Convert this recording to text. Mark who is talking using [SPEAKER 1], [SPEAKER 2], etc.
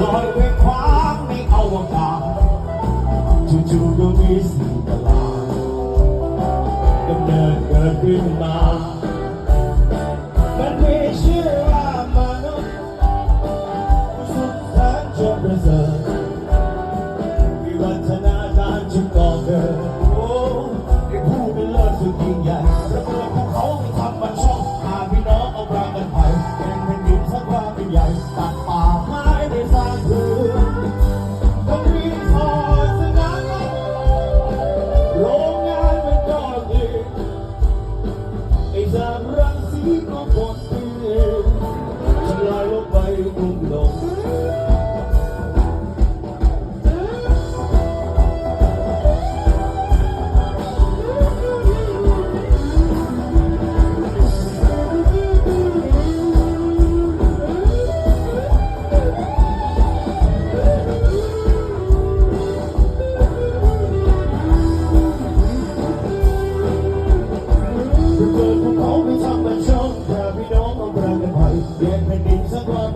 [SPEAKER 1] ลอยไปคว้างในอวกาศจู่ๆก็มีสิ่งประหลาดกำเนิดเกิดขึ้นมามันมีชื่อว่ามนุษย์สุดแสนจะประเสริฐวิวัฒนาการจึงก่อเกิดโอ้ได้ จะเกิดภูเขาไม่ทำมันช่องแต่พี่น้องต้องแรงกันไปแยกแผ่นดินสักวัน